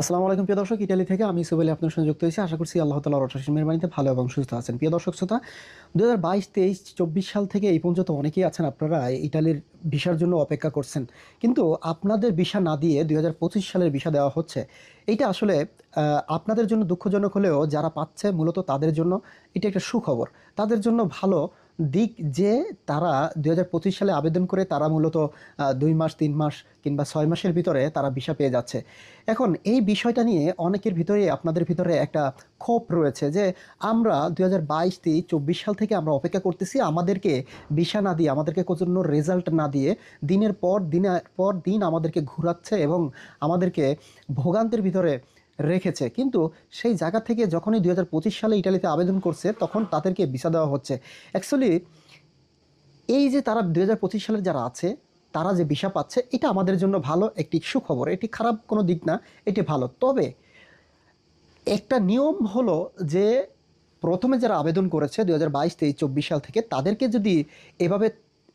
আসসালামু আলাইকুম, প্রিয় দর্শক। ইটালি থেকে আমি সুবেলি আপনার সঙ্গে যুক্ত হয়েছি। আশা করছি আল্লাহ তালা রটাশন মেহরবানিতে ভালো এবং সুস্থ আছেন। প্রিয় দর্শক, শ্রোতা দু হাজার বাইশ, তেইশ, চব্বিশ সাল থেকে এই পর্যন্ত অনেকেই আছেন, আপনারা ইটালির ভিসার জন্য অপেক্ষা করছেন। কিন্তু আপনাদের ভিসা না দিয়ে দুই হাজার পঁচিশ সালের ভিসা দেওয়া হচ্ছে এইটা আসলে আপনাদের জন্য দুঃখজনক হলেও যারা পাচ্ছে মূলত তাদের জন্য এটা একটা সুখবর। তাদের জন্য ভালো দিক যে তারা দুই হাজার পঁচিশ সালে আবেদন করে তারা মূলত দুই মাস, তিন মাস কিংবা ছয় মাসের ভিতরে তারা ভিসা পেয়ে যাচ্ছে। এখন এই বিষয়টা নিয়ে অনেকের ভিতরে, আপনাদের ভিতরে একটা ক্ষোভ রয়েছে যে আমরা দুই হাজার বাইশ চব্বিশ সাল থেকে আমরা অপেক্ষা করতেছি, আমাদেরকে ভিসা না দিয়ে, আমাদেরকে কোনো রেজাল্ট না দিয়ে দিনের পর দিনের পর দিন আমাদেরকে ঘুরাচ্ছে এবং আমাদেরকে ভোগান্তের ভিতরে রেখেছে। কিন্তু সেই জায়গা থেকে যখনই দুই হাজার পঁচিশ সালে ইটালিতে আবেদন করছে, তখন তাদেরকে ভিসা দেওয়া হচ্ছে। অ্যাকচুয়ালি এই যে তারা দুই হাজার পঁচিশ সালের যারা আছে, তারা যে ভিসা পাচ্ছে, এটা আমাদের জন্য ভালো, একটি সুখবর। এটি খারাপ কোনো দিক না, এটি ভালো। তবে একটা নিয়ম হলো যে প্রথমে যারা আবেদন করেছে দু হাজার বাইশ, তেইশ, চব্বিশ সাল থেকে, তাদেরকে যদি এভাবে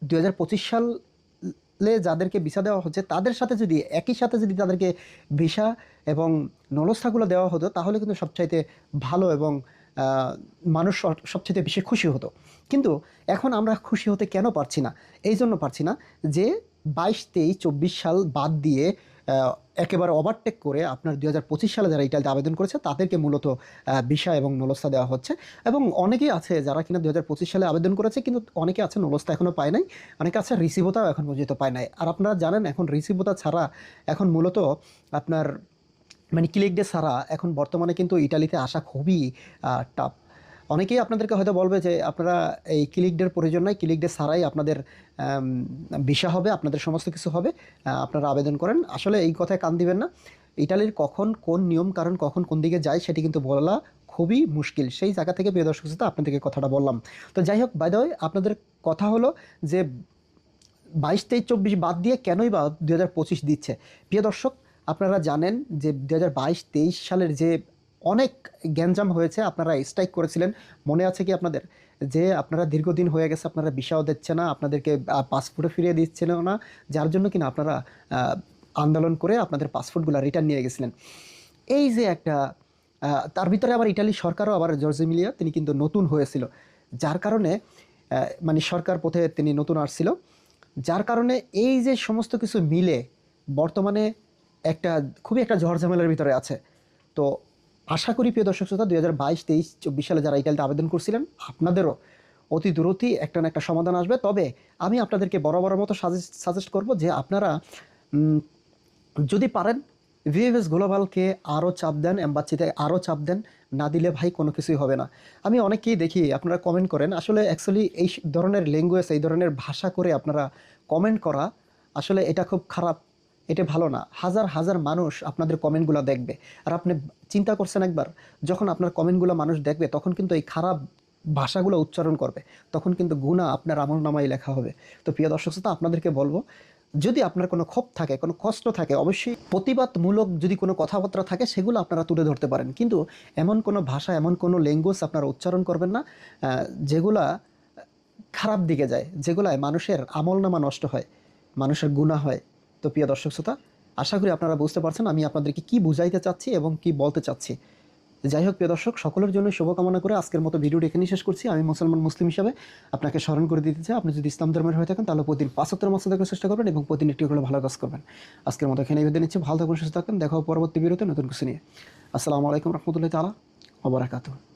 দু হাজার পঁচিশ সালে যাদেরকে ভিসা দেওয়া হচ্ছে, তাদের সাথে যদি, একই সাথে যদি তাদেরকে ভিসা এবং নলস্থাগুলো দেওয়া হতো, তাহলে কিন্তু সবচাইতে ভালো এবং মানুষ সব- সবচাইতে বেশি খুশি হতো। কিন্তু এখন আমরা খুশি হতে কেন পারছি না? এই জন্য পারছি না যে বাইশ তেইশ চব্বিশ সাল বাদ দিয়ে একেবারে ওভারটেক করে আপনার দু হাজার পঁচিশ সালে যারা ইটালিতে আবেদন করেছে, তাদেরকে মূলত ভিসা এবং নলস্তা দেওয়া হচ্ছে। এবং অনেকেই আছে যারা কিনা দু হাজার পঁচিশ সালে আবেদন করেছে, কিন্তু অনেকে আছে নলস্তা এখনও পায় নাই, অনেকে আছে রিসিভতাও এখন পর্যন্ত পায় নাই। আর আপনারা জানেন, এখন রিসিভতা ছাড়া এখন মূলত আপনার মানে ক্লিক ডে ছাড়া এখন বর্তমানে কিন্তু ইটালিতে আসা খুবই টাফ অনেকেই আপনাদেরকে হয়তো বলবে যে আপনারা এই ক্লিক ডের প্রয়োজন নাই ক্লিক ডে ছাড়াই আপনাদের ভিসা হবে, আপনাদের সমস্ত কিছু হবে। আপনারা আবেদন করেন। আসলে এই কথায় কান দিবেন না। ইটালির কখন, কোন নিয়ম কারণ, কখন কোন দিকে যায় সেটি কিন্তু বলা খুবই মুশকিল। সেই জায়গা থেকে, প্রিয় দর্শক শ্রোতা, আপনাদেরকে কথাটা বললাম। তো যাই হোক বাই আপনাদের কথা হলো যে বাইশ তেইশ চব্বিশ বাদ দিয়ে কেনই বা দু হাজার পঁচিশ দিচ্ছে? প্রিয় দর্শক আপনারা জানেন যে দু হাজার বাইশ, তেইশ সালের যে অনেক গ্যাঞ্জাম হয়েছে, আপনারা স্ট্রাইক করেছিলেন। মনে আছে কি আপনাদের? যে আপনারা দীর্ঘদিন হয়ে গেছে, আপনারা ভিসাও দিচ্ছে না, আপনাদেরকে পাসপোর্টও ফিরিয়ে দিচ্ছিল না, যার জন্য কিনা আপনারা আন্দোলন করে আপনাদের পাসপোর্টগুলো রিটার্ন নিয়ে গেছিলেন। এই যে একটা তার ভিতরে আবার ইটালি সরকারও আবার জর্জ মিলিয়া, তিনি কিন্তু নতুন হয়েছিল। যার কারণে মানে সরকার পথে তিনি নতুন আসছিল। যার কারণে এই যে সমস্ত কিছু মিলে, বর্তমানে একটা, খুবই একটা ঝড় ঝামেলার ভিতরে আছে। তো আশা করি, প্রিয় দর্শক শ্রোতা, দুই হাজার বাইশ, তেইশ, চব্বিশ সালে যারা ইটালিতে আবেদন করছিলেন, আপনাদেরও অতি দ্রুতই একটা না একটা সমাধান আসবে। তবে আমি আপনাদেরকে বড় বড় মতো সাজেস্ট সাজেস্ট করব যে আপনারা যদি পারেন, ভিএফএস গ্লোবালকে আরও চাপ দেন এম্বাচিতে আরও চাপ দেন, না দিলে ভাই কোনো কিছুই হবে না। আমি অনেকেই দেখি, আপনারা কমেন্ট করেন। আসলে অ্যাকচুয়ালি এই ধরনের ল্যাঙ্গুয়েজ এই ধরনের ভাষা করে আপনারা কমেন্ট করা, আসলে এটা খুব খারাপ এটা ভালো না। হাজার হাজার মানুষ আপনাদের কমেন্টগুলো দেখবে। আর আপনি চিন্তা করছেন একবার, যখন আপনার কমেন্টগুলো মানুষ দেখবে, তখন কিন্তু এই খারাপ ভাষাগুলো উচ্চারণ করবে। তখন কিন্তু গুণা আপনার আমল নামাই লেখা হবে। তো প্রিয় দর্শক শ্রোতা, আপনাদেরকে বলব, যদি আপনার কোনো ক্ষোভ থাকে, কোনো কষ্ট থাকে, অবশ্যই প্রতিবাদমূলক যদি কোনো কথাবার্তা থাকে, সেগুলো আপনারা তুলে ধরতে পারেন। কিন্তু এমন কোনো ভাষা, এমন কোনো ল্যাঙ্গুয়েজ আপনারা উচ্চারণ করবেন না যেগুলা খারাপ দিকে যায়, যেগুলায় মানুষের আমলনামা নষ্ট হয়, মানুষের গুণা হয়। তো প্রিয় দর্শক শ্রোতা, আশা করি আপনারা বুঝতে পারছেন আমি আপনাদেরকে কি বুঝাইতে চাচ্ছি এবং কি বলতে চাচ্ছি। যাই হোক প্রিয় দর্শক, সকলের জন্য শুভকামনা করে আজকের মতো ভিডিওটি এখানে শেষ করছি। আমি মুসলমান মুসলিম হিসাবে আপনাকে স্মরণ করে দিতে চাই। আপনি যদি ইসলাম ধর্মের হয়ে থাকেন, তাহলে প্রতিদিন পাঁচাত্তর মাস দেখার চেষ্টা করবেন এবং প্রতিদিন একটি করে ভালো কাজ করবেন। আজকের মতো এখানে বেঁধে নিচ্ছি। ভালো থাকবেন সুস্থ থাকবেন দেখা পরবর্তী ভিডিওতে নতুন কিছু নিয়ে। আসসালামু আলাইকুম রহমতুল্লাহ তালা ওবরাকাতুহ